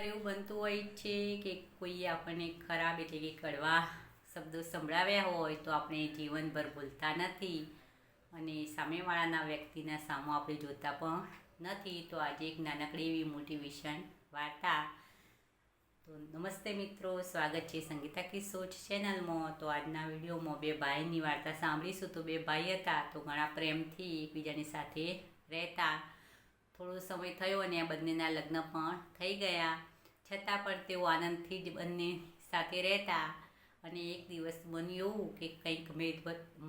વાર એવું બનતું હોય છે કે કોઈ આપણને ખરાબ એટલે કે કડવા શબ્દો સંભળાવ્યા હોય તો આપણે જીવનભર ભૂલતા નથી અને સામેવાળાના વ્યક્તિના સામો આપણે જોતા પણ નથી. તો આજે એક નાનકડી એવી મોટિવેશન વાર્તા. તો નમસ્તે મિત્રો, સ્વાગત છે સંગીતા કી સોચ ચેનલમાં. તો આજના વિડીયોમાં બે ભાઈની વાર્તા સાંભળીશું. તો બે ભાઈ હતા, તો ઘણા પ્રેમથી એકબીજાની સાથે રહેતા. થોડો સમય થયો અને આ બંનેના લગ્ન પણ થઈ ગયા. છતાં પણ તેઓ આનંદથી જ બંને સાથે રહેતા અને એક દિવસ બન્યું એવું કે કંઈક ભેદ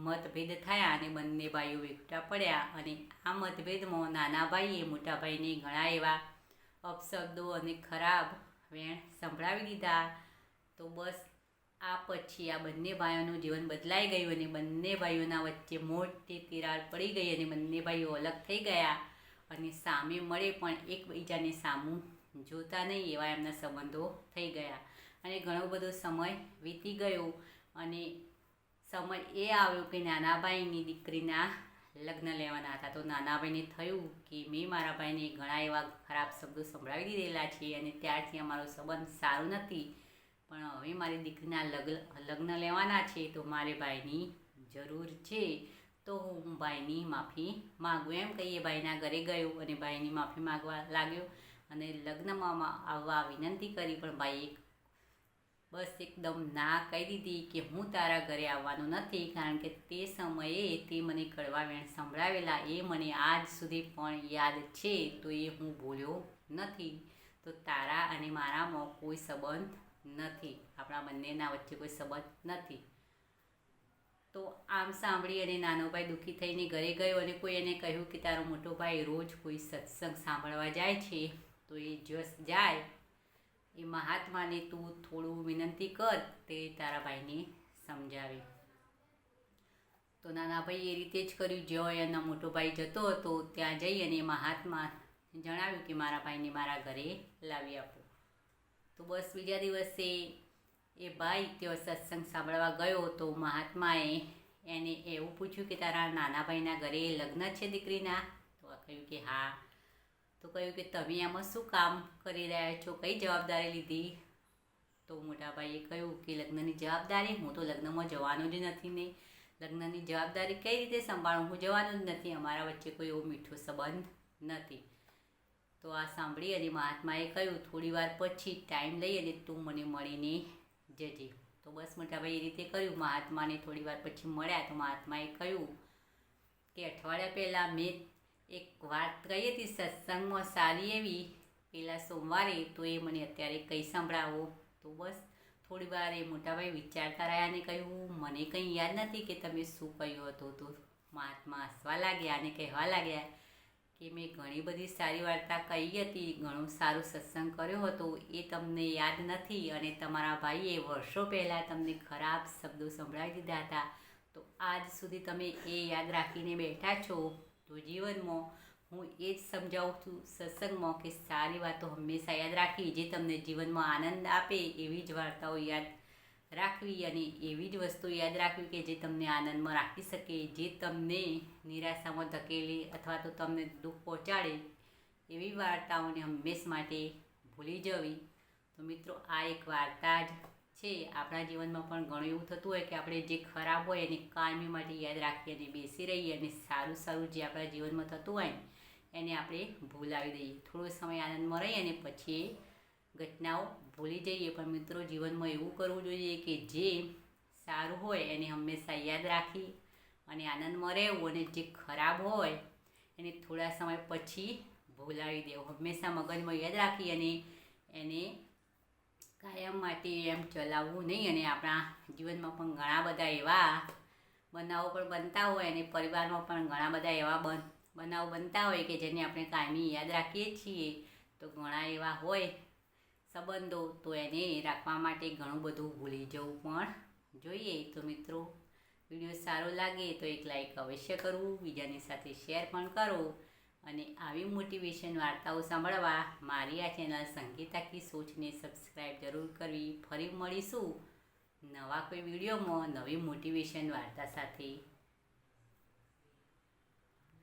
મતભેદ થયા અને બંને ભાઈઓ એકઠા પડ્યા અને આ મતભેદમાં નાના ભાઈએ મોટા ભાઈને ઘણા એવા અપશબ્દો અને ખરાબ વેણ સંભળાવી દીધા. તો બસ આ પછી આ બંને ભાઈઓનું જીવન બદલાઈ ગયું અને બંને ભાઈઓના વચ્ચે મોટી તિરાડ પડી ગઈ અને બંને ભાઈઓ અલગ થઈ ગયા અને સામે મળે પણ એકબીજાને સામું જોતા નહીં એવા એમના સંબંધો થઈ ગયા. અને ઘણો બધો સમય વીતી ગયો અને સમય એ આવ્યો કે નાના ભાઈની દીકરીના લગ્ન લેવાના હતા. તો નાના ભાઈને થયું કે મેં મારા ભાઈને ઘણા એવા ખરાબ શબ્દો સંભળાવી દીધેલા છે અને ત્યારથી અમારો સંબંધ સારો નથી. પણ હવે મારી દીકરીના લગ્ન લગ્ન લેવાના છે તો મારે ભાઈની જરૂર છે. તો હું ભાઈની માફી માગું. એમ કહીએ, ભાઈના ઘરે ગયો અને ભાઈની માફી માગવા લાગ્યો. અને લગ્નમાં આવવા વિનંતી કરી, પણ ભાઈએ બસ એકદમ ના કહી દીધી કે હું તારા ઘરે આવવાનું નથી, કારણ કે તે સમયે તે મને કડવા વેણ સંભળાવેલા, એ મને આજ સુધી પણ યાદ છે, તો એ હું ભૂલ્યો નથી. તો તારા અને મારામાં કોઈ સંબંધ નથી. આપણા બંનેના વચ્ચે કોઈ સંબંધ નથી. તો આમ સાંભળી અને નાનો ભાઈ દુઃખી થઈને ઘરે ગયો અને કોઈ એને કહ્યું કે તારો મોટો ભાઈ રોજ કોઈ સત્સંગ સાંભળવા જાય છે. તો એ જસ જાય. એ મહાત્માને તું થોડું વિનંતી કર, તે તારા ભાઈને સમજાવે. તો નાના ભાઈ એ રીતે જ કર્યું. જ્યાં એનો મોટો ભાઈ જતો હતો, ત્યાં જઈ અને મહાત્મા જણાવ્યું કે મારા ભાઈને મારા ઘરે લાવી આપો. તો બસ બીજા દિવસે એ ભાઈ તેઓ સત્સંગ સાંભળવા ગયો તો મહાત્માએ એને એવું પૂછ્યું કે તારા નાના ભાઈના ઘરે લગ્ન છે દીકરીના? તો કહ્યું કે હા. તો કહ્યું કે તમે આમાં શું કામ કરી રહ્યા છો? કઈ જવાબદારી લીધી? તો મોટાભાઈએ કહ્યું કે લગ્નની જવાબદારી હું તો લગ્નમાં જવાનું જ નથી ને લગ્નની જવાબદારી કઈ રીતે સંભાળું? હું જવાનું જ નથી. અમારા વચ્ચે કોઈ એવો મીઠો સંબંધ નથી. તો આ સાંભળી અને મહાત્માએ કહ્યું, થોડી વાર પછી ટાઈમ લઈ અને તું મને મળીને જજે. તો બસ મોટાભાઈ એ રીતે કહ્યું મહાત્માને થોડી વાર પછી મળ્યા તો મહાત્માએ કહ્યું કે અઠવાડિયા પહેલાં મેં એક વાત કહી હતી સત્સંગમાં સારી એવી. પેલા સોમવારે તો એ મને અત્યારે કંઈ સંભળાવો. તો બસ થોડી વાર એ મોટાભાઈ વિચારતા રહ્યા અને કહ્યું, મને કંઈ યાદ નથી કે તમે શું કહ્યું હતું. તો મહાત્મા હસવા લાગ્યા અને કહેવા લાગ્યા કે, મેં ઘણી બધી સારી વાર્તા કહી હતી, ઘણું સારું સત્સંગ કર્યો હતો. એ તમને યાદ નથી અને તમારા ભાઈએ વર્ષો પહેલાં તમને ખરાબ શબ્દો સંભળાવી દીધા હતા. તો આજ સુધી તમે એ યાદ રાખીને બેઠા છો. તો જીવનમાં હું એ જ સમજાવું છું, સત્સંગમાં કે સારી વાતો હંમેશા યાદ રાખવી, જે તમને જીવનમાં આનંદ આપે એવી જ વાર્તાઓ યાદ રાખવી અને એવી જ વસ્તુ યાદ રાખવી કે જે તમને આનંદમાં રાખી શકે, જે તમને નિરાશામાં ધકેલી અથવા તો તમને દુઃખ પહોંચાડે એવી વાર્તાઓને હંમેશ માટે ભૂલી જવી. તો મિત્રો, આ એક વાર્તા જ છે, આપણા જીવનમાં પણ ઘણું એવું થતું હોય કે આપણે જે ખરાબ હોય એને કાયમી માટે યાદ રાખીએ અને બેસી રહીએ અને સારું સારું જે આપણા જીવનમાં થતું હોય એને આપણે ભૂલાવી દઈએ. થોડો સમય આનંદમાં રહીએ અને પછી ઘટનાઓ ભૂલી જઈએ. પણ મિત્રો, જીવનમાં એવું કરવું જોઈએ કે જે સારું હોય એને હંમેશા યાદ રાખી અને આનંદમાં રહેવું અને જે ખરાબ હોય એને થોડા સમય પછી ભૂલાવી દેવું. હંમેશા મગજમાં યાદ રાખી અને એને કાયમ માટે એમ ચલાવવું નહીં અને આપણા જીવનમાં પણ ઘણા બધા એવા બનાવો પણ બનતા હોય અને પરિવારમાં પણ ઘણા બધા એવા બન, બનાવો બનતા હોય કે જેને આપણે કાયમી યાદ રાખીએ છીએ, તો ઘણા એવા હોય સંબંધો, તો એને રાખવા માટે ઘણું બધું ભૂલી જવું પણ જોઈએ. તો મિત્રો, વીડિયો સારો લાગે તો એક લાઈક અવશ્ય કરવું, બીજાની સાથે શેર પણ કરો. અને આવી મોટિવેશન વાર્તાઓ સાંભળવા મારી આ ચેનલ સંગીતા કી સોચને સબસ્ક્રાઈબ જરૂર કરવી. ફરી મળીશું નવા કોઈ વિડીયોમાં નવી મોટિવેશન વાર્તા સાથે.